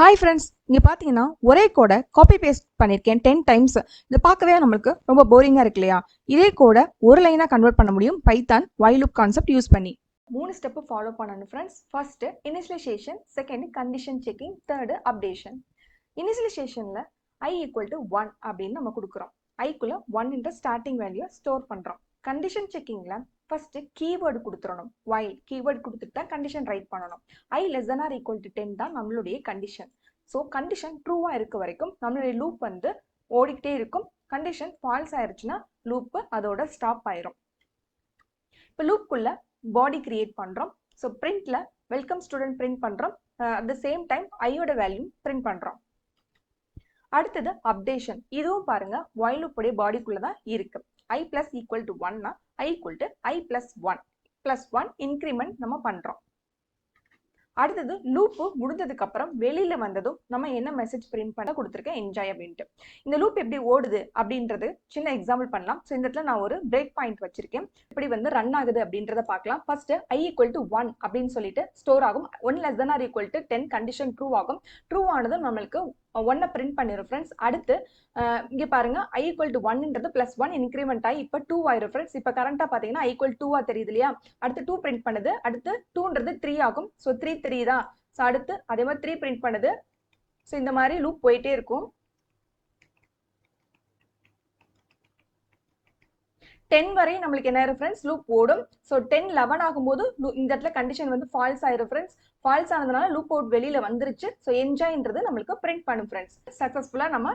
Hi friends இங்கே பார்த்தீங்கன்னா ஒரே கோடை காப்பி பேஸ்ட் பண்ணியிருக்கேன் டென் டைம்ஸ் இதை பார்க்கவே நம்மளுக்கு ரொம்ப போரிங்காக இருக்கு இல்லையா? இதே கோடை ஒரு லைனாக கன்வெர்ட் பண்ண முடியும் பைத்தான் வைலுப் கான்செப்ட் யூஸ் பண்ணி. மூணு ஸ்டெப்பு ஃபாலோ பண்ணணும் friends first initialization second condition checking third updation இனிஷியலைசேஷனில் I equal to one அப்படின்னு நம்ம கொடுக்குறோம். ஐக்குள்ளே ஒன் என்ற ஸ்டார்டிங் வேல்யூ ஸ்டோர் பண்ணுறோம் கண்டிஷன் செக்கிங்கில் ஃபர்ஸ்ட் கீவேர்டு கொடுத்துடணும் வைல் கீவேர்டு கொடுத்துட்டு தான் கண்டிஷன் ரைட் பண்ணணும் i less or equal to ten தான் நம்மளுடைய கண்டிஷன் ஸோ கண்டிஷன் ட்ரூவாக இருக்க வரைக்கும் நம்மளுடைய லூப் வந்து ஓடிக்கிட்டே இருக்கும். கண்டிஷன் ஃபால்ஸ் ஆயிருச்சுன்னா லூப்பு அதோட ஸ்டாப் ஆயிரும். இப்போ லூப்புக்குள்ள பாடி கிரியேட் பண்ணுறோம் ஸோ பிரிண்ட்ல வெல்கம் ஸ்டூடெண்ட் பிரிண்ட் பண்ணுறோம் அட் த சேம் டைம் ஐயோட வேல்யூ பிரிண்ட் பண்ணுறோம் அடுத்தது அப்டேஷன் இதுவும் பாருங்க ஒய் லூப்புடைய பாடிக்குள்ள தான் இருக்கு. ஐ பிளஸ் ஈக்குவல் டு ஒன்னா i equal to i plus one plus one increment நம்ம பண்றோம். அடுத்தது லூப்பு முடிஞ்சதுக்கு அப்புறம் வெளியில வந்ததும் நம்ம என்ன மெசேஜ் பிரிண்ட் பண்ண கொடுத்துருக்கேன் என்ஜாய் அப்படின்ட்டு. இந்த லூப் எப்படி ஓடுது அப்படின்றது சின்ன எக்ஸாம்பிள் பண்ணலாம். ஸோ இந்த இடத்துல நான் ஒரு பிரேக் பாயிண்ட் வச்சிருக்கேன். இப்படி வந்து ரன் ஆகுது அப்படின்றத பார்க்கலாம். First i equal to one அப்படின்னு சொல்லிட்டு ஸ்டோர் ஆகும். One less than or equal to ten condition true ஆகும். ட்ரூ ஆனதும் நம்மளுக்கு ஒன்னை பிரிண்ட் பண்ணிடும் ஃப்ரெண்ட்ஸ் அடுத்து இங்கே பாருங்க ஐ ஈக்குவல் டு ஒன்ன்றது பிளஸ் ஒன் இன்க்ரிமெண்ட் ஆகி இப்போ டூ ஆயிரும் ஃப்ரெண்ட்ஸ் இப்போ கரெண்ட்டாக பார்த்தீங்கன்னா ஐ ஈக்குவல் டூவாக தெரியுது இல்லையா? அடுத்து டூ பிரிண்ட் பண்ணுது. அடுத்து டூன்றது த்ரீ ஆகும். ஸோ த்ரீ த்ரீ தான். ஸோ அடுத்து அதே மாதிரி த்ரீ பிரிண்ட் பண்ணுது. ஸோ இந்த மாதிரி லூப் போயிட்டே இருக்கும். டென் வரை நம்மளுக்கு என்ன ஃப்ரெண்ட்ஸ் லூப் ஓடும். ஸோ டென் லெவன் ஆகும்போது இந்த இடத்துல கண்டிஷன் வந்து ஃபால்ஸ் ஆயிரும் ஃப்ரெண்ட்ஸ் ஃபால்ஸ் ஆனதுனால லூப் அவுட் வெளியில வந்துருச்சு. ஸோ என்ஜாய்ன்றது நம்மளுக்கு பிரிண்ட் பண்ணும் ஃப்ரெண்ட்ஸ் சக்ஸஸ்ஃபுல்லாக நம்ம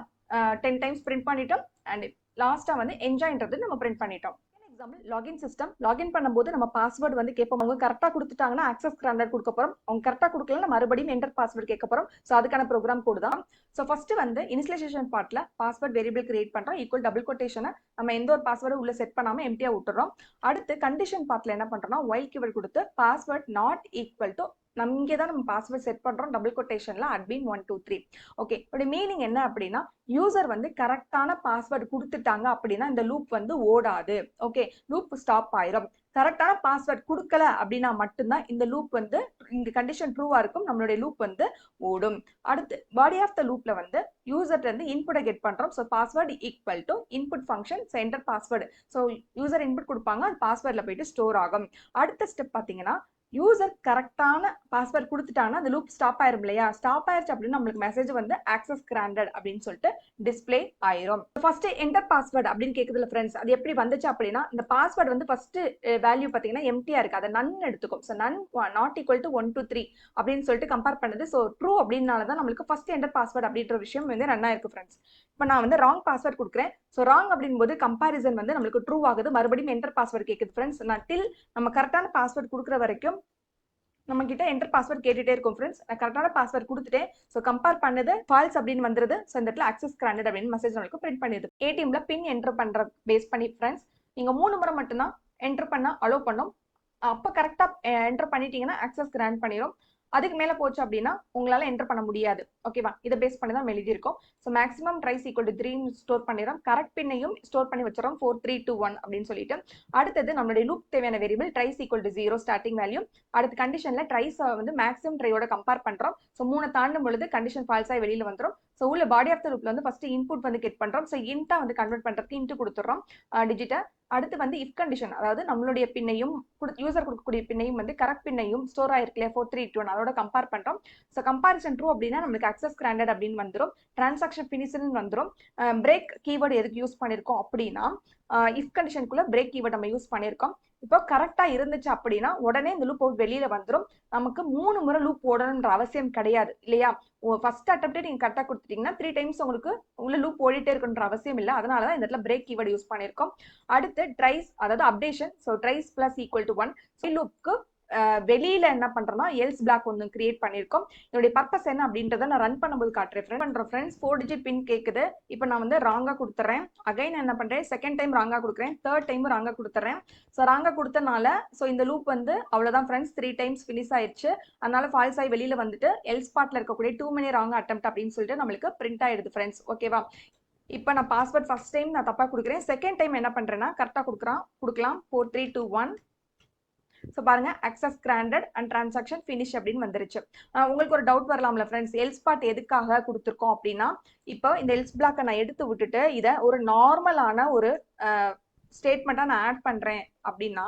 டென் டைம்ஸ் பிரிண்ட் பண்ணிட்டோம். அண்ட் லாஸ்ட்டாக வந்து என்ஜாய்ன்றது நம்ம பிரிண்ட் பண்ணிட்டோம். எக்ஸாம்பிள் லாகின் சிஸ்டம் லாகின் பண்ணும்போது நம்ம பாஸ்வேர்டு வந்து கேட்போம். அவங்க கரெக்டாக கொடுத்துட்டாங்கன்னா ஆக்சஸ் கிராண்டட் கொடுக்க போகிறோம் அவங்க கரெக்டாக கொடுக்கலன்னா மறுபடியும் என்டர் பாஸ்வேர்டு கேட்க போகிறோம் ஸோ அதுக்கான ப்ரோக்ராம் கோடு தான். ஸோ ஃபர்ஸ்ட் வந்து இனிஷியலைசேஷன் பார்ட்டில் பாஸ்வேர்ட் வேரியபிள் கிரியேட் பண்ணுறோம் ஈக்குவல் டபுள் கொட்டேஷனை நம்ம எந்த ஒரு பாஸ்வேர்டும் உள்ள செட் பண்ணாமல் எம்டியாக விட்டுறோம். அடுத்து கண்டிஷன் பார்ட்ல என்ன பண்ணுறோம்னா ஒயில் கீவேர்ட் கொடுத்து பாஸ்வேர்ட் நாட் ஈக்குவல் டு நம்ம இங்கே தான் நம்ம பாஸ்வேர்ட் செட் பண்ணுறோம் double கொட்டேஷனில் admin one two three okay இப்படி மீனிங் என்ன அப்படின்னா யூசர் வந்து கரெக்டான பாஸ்வேர்டு கொடுத்துட்டாங்க அப்படின்னா இந்த லூப் வந்து ஓடாது. ஓகே லூப் ஸ்டாப் ஆயிரும். கரெக்டான பாஸ்வேர்ட் கொடுக்கல அப்படின்னா மட்டும்தான் இந்த லூப் வந்து இந்த கண்டிஷன் ட்ரூவா இருக்கும். நம்மளுடைய லூப் வந்து ஓடும். அடுத்து பாடி ஆஃப் த லூப்ல வந்து யூசர்ட்ட இருந்து இன்புட்டை கெட் பண்றோம். So password equal to input function enter password so user input கொடுப்பாங்க. அது பாஸ்வேர்டில் போயிட்டு ஸ்டோர் ஆகும். அடுத்த ஸ்டெப் பார்த்தீங்கன்னா யூசர் கரெக்டான பாஸ்வேர்ட் கொடுத்துட்டாங்கன்னா அந்த லூப் ஸ்டாப் ஆயிரும் இல்லையா? ஸ்டாப் ஆயிருச்சு அப்படின்னு நம்மளுக்கு மெசேஜ் வந்து ஆக்சஸ் கிராண்டட் அப்படின்னு சொல்லிட்டு டிஸ்ப்ளே ஆயிரும். ஃபர்ஸ்ட் என்டர் பாஸ்வேர்ட் அப்படின்னு கேக்குதுல ஃப்ரெண்ட்ஸ் அது எப்படி வந்துச்சு அப்படின்னா இந்த பாஸ்வேர்ட் வந்து ஃபர்ஸ்ட் வேல்யூ பார்த்தீங்கன்னா எம்டியா இருக்கு. அதை நன் எடுத்துக்கும். So none not equal to one two three அப்படின்னு சொல்லிட்டு கம்பேர் பண்ணுது. ஸோ ட்ரூ அப்படின்னால தான் நம்மளுக்கு ஃபர்ஸ்ட் என்டர் பாஸ்வேர்ட் அப்படின்ற விஷயம் வந்து ரன் ஆயிருக்கு ஃப்ரெண்ட்ஸ் இப்போ நான் வந்து ராங் பாஸ்வேர்ட் கொடுக்குறேன். ஸோ ராங் அப்படின்போது கம்பாரிசன் வந்து நம்மளுக்கு ட்ரூ ஆகுது. மறுபடியும் என்டர் பாஸ்வேர்ட் கேட்குது ஃப்ரெண்ட்ஸ் நான் டில் நம்ம கரெக்டான பாஸ்வேர்ட் கொடுக்குற வரைக்கும் நம்ம கிட்ட என்டர் பாஸ்வேர்ட் கேட்டுட்டே இருக்கும் ஃப்ரெண்ட்ஸ் நான் கரெக்டான பாஸ்வேர்ட் கொடுத்துட்டேன். ஸோ கம்பேர் பண்ணது ஃபால்ஸ் அப்படின்னு வந்துருது. ஸோ இந்த இடத்துல அக்சஸ் கிராண்டட் அப்படின்னு மெசேஜ் நம்மளுக்கு பிரிண்ட் பண்ணிடுது. ஏடிஎம்ல பின் என்டர் பண்ற பேஸ் பண்ணி ஃப்ரெண்ட்ஸ் நீங்க மூணு முறை மட்டும்தான் என்டர் பண்ண அலோவ் பண்ணும். அப்போ கரெக்டாக என்டர் பண்ணிட்டீங்கன்னா அக்சஸ் கிராண்ட் பண்ணிடும் அதுக்கு மேலே போச்சு அப்படின்னா உங்களால் என்டர் பண்ண முடியாது. ஓகேவா இதை பேஸ் பண்ணி தான் எழுதியிருக்கோம். So maximum tries equal to three store பண்ணிடுறோம். கரெக்ட் பின்னையும் ஸ்டோர் பண்ணி வச்சிடறோம். ஃபோர் த்ரீ டூ ஒன் அப்படின்னு சொல்லிட்டு. அடுத்தது நம்மளுடைய லூப் தேவையான variable tries equal to zero starting value அடுத்த கண்டிஷன்ல ட்ரைஸ் வந்து மேக்ஸிமம் ட்ரையோட கம்பேர் பண்றோம். ஸோ மூணு தாண்டும் பொழுது கண்டிஷன் ஃபால்ஸ் ஆகி வெளியில வந்துடும் ஸோ உள்ள பாடி ஆஃப் த லூப்ல வந்து ஃபர்ஸ்ட் இன்புட் வந்து கெட் பண்றோம். ஸோ இன்ட்டா வந்து கன்வெர்ட் பண்றதுக்கு இன்ட்டு கொடுத்துறோம் டிஜிட்டா அடுத்து வந்து இஃப் கண்டிஷன் அதாவது நம்மளுடைய பின்னையும் யூசர் கொடுக்கக்கூடிய பின்னையும் வந்து கரெக்ட் பின்னையும் ஸ்டோர் ஆயிருக்கலையே ஃபோர் த்ரீ டூ அதோட கம்பேர் பண்றோம். ஸோ கம்பாரிசன் ட்ரூ அப்படின்னா நம்மளுக்கு அக்சஸ் கிராண்டட் அப்படின்னு வந்துடும் டிரான்சாக்ஷன் ஃபினிஷ்னு வந்துடும் பிரேக் கீவேர்டு எதுக்கு யூஸ் பண்ணிருக்கோம் அப்படின்னா இஃப் கண்டிஷனுக்குள்ள பிரேக் ஈவன் நம்ம யூஸ் பண்ணியிருக்கோம். இப்போ கரெக்டாக இருந்துச்சு அப்படின்னா உடனே இந்த லூப் வெளியில் வந்துடும் நமக்கு மூணு முறை லூப் ஓடணுன்ற அவசியம் கிடையாது இல்லையா? ஃபர்ஸ்ட் அட்டம்ப்டே நீங்கள் கரெக்டாக கொடுத்துட்டீங்கன்னா த்ரீ டைம்ஸ் உங்களுக்கு உள்ள லூப் ஓடிட்டே இருக்குன்ற அவசியம் இல்லை. அதனால தான் இந்த இடத்துல பிரேக் கீவேர்டு யூஸ் பண்ணியிருக்கோம். அடுத்து ட்ரைஸ் அதாவது updation so tries plus equal to one லூப்க்கு வெளியில என்ன பண்றோம்னா எல்ஸ் பிளாக் ஒன்று கிரியேட் பண்ணியிருக்கோம். இதோடைய பர்பஸ் என்ன அப்படின்றத நான் ரன் பண்ணும்போது காட்டுறேன். ஃப்ரெண்ட் பண்ற ஃப்ரெண்ட்ஸ் ஃபோர் டிஜிட் பின் கேக்குது. இப்போ நான் வந்து ராங்கா கொடுத்துறேன். அகைன் என்ன பண்றேன்? செகண்ட் டைம் ராங்கா கொடுக்குறேன். தேர்ட் டைமும் ராங்கா கொடுத்துறேன். ஸோ ராங்கா கொடுத்தனால ஸோ இந்த லூப் வந்து அவ்வளோதான் ஃப்ரெண்ட்ஸ் த்ரீ டைம்ஸ் ஃபினிஷ் ஆயிடுச்சு அதனால ஃபால்ஸ் ஆகி வெளியில வந்துட்டு எல்ஸ் பாட்டில் இருக்கக்கூடிய டூ மினி ராங் அட்டம் அப்படின்னு சொல்லிட்டு நம்மளுக்கு பிரிண்ட் ஆயிடுது ஃப்ரெண்ட்ஸ் ஓகேவா இப்போ நான் பாஸ்வேர்ட் ஃபர்ஸ்ட் டைம் நான் தப்பாக கொடுக்குறேன். செகண்ட் டைம் என்ன பண்ணுறேன்னா கரெக்டாக கொடுக்குறான் கொடுக்கலாம். Four three two one so பாருங்க access granted and transaction finish அப்படின்னு வந்துருச்சு. உங்களுக்கு ஒரு டவுட் வரலாம்ல ஃப்ரெண்ட்ஸ் எல்ஸ் பாட் எதுக்காக கொடுத்துருக்கோம் அப்படின்னா இப்போ இந்த எல்ஸ் பிளாக்கை நான் எடுத்து விட்டுட்டு இதை ஒரு நார்மலான ஒரு ஸ்டேட்மெண்ட்டாக நான் ஆட் பண்ணுறேன் அப்படின்னா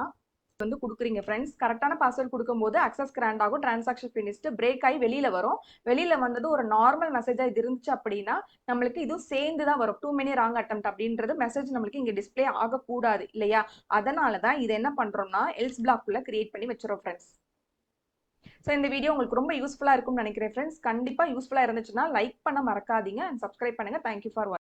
வந்து கொடுக்குறீங்க. ஃப்ரெண்ட்ஸ் கரெக்டான பாஸ்வேர்ட் கொடுக்கும்போது அக்சஸ் கிராண்ட் ஆகும். டிரான்சாக்ஷன் ஃபினிஷ்டு பிரேக் ஆகி வெளியில வரும். வெளியில வந்தது ஒரு நார்மல் மெசேஜா இது இருந்துச்சு அப்படின்னா நம்மளுக்கு இதுவும் சேர்ந்து தான் வரும். டூ மெனி ராங் அட்டம் அப்படின்றது மெசேஜ் நம்மளுக்கு இங்க டிஸ்பிளே ஆகக்கூடாது இல்லையா? அதனால தான் இது என்ன பண்றோம்னா எல்ஸ் பிளாக்குள்ள கிரியேட் பண்ணி வச்சிரும் ஃப்ரெண்ட்ஸ் ஸோ இந்த வீடியோ உங்களுக்கு ரொம்ப யூஸ்ஃபுல்லாக இருக்கும்னு நினைக்கிறேன் ஃப்ரெண்ட்ஸ் கண்டிப்பாக யூஸ்ஃபுல்லாக இருந்துச்சுன்னா லைக் பண்ண மறக்காதீங்க அண்ட் சப்ஸ்கிரைப் பண்ணுங்க. Thank you for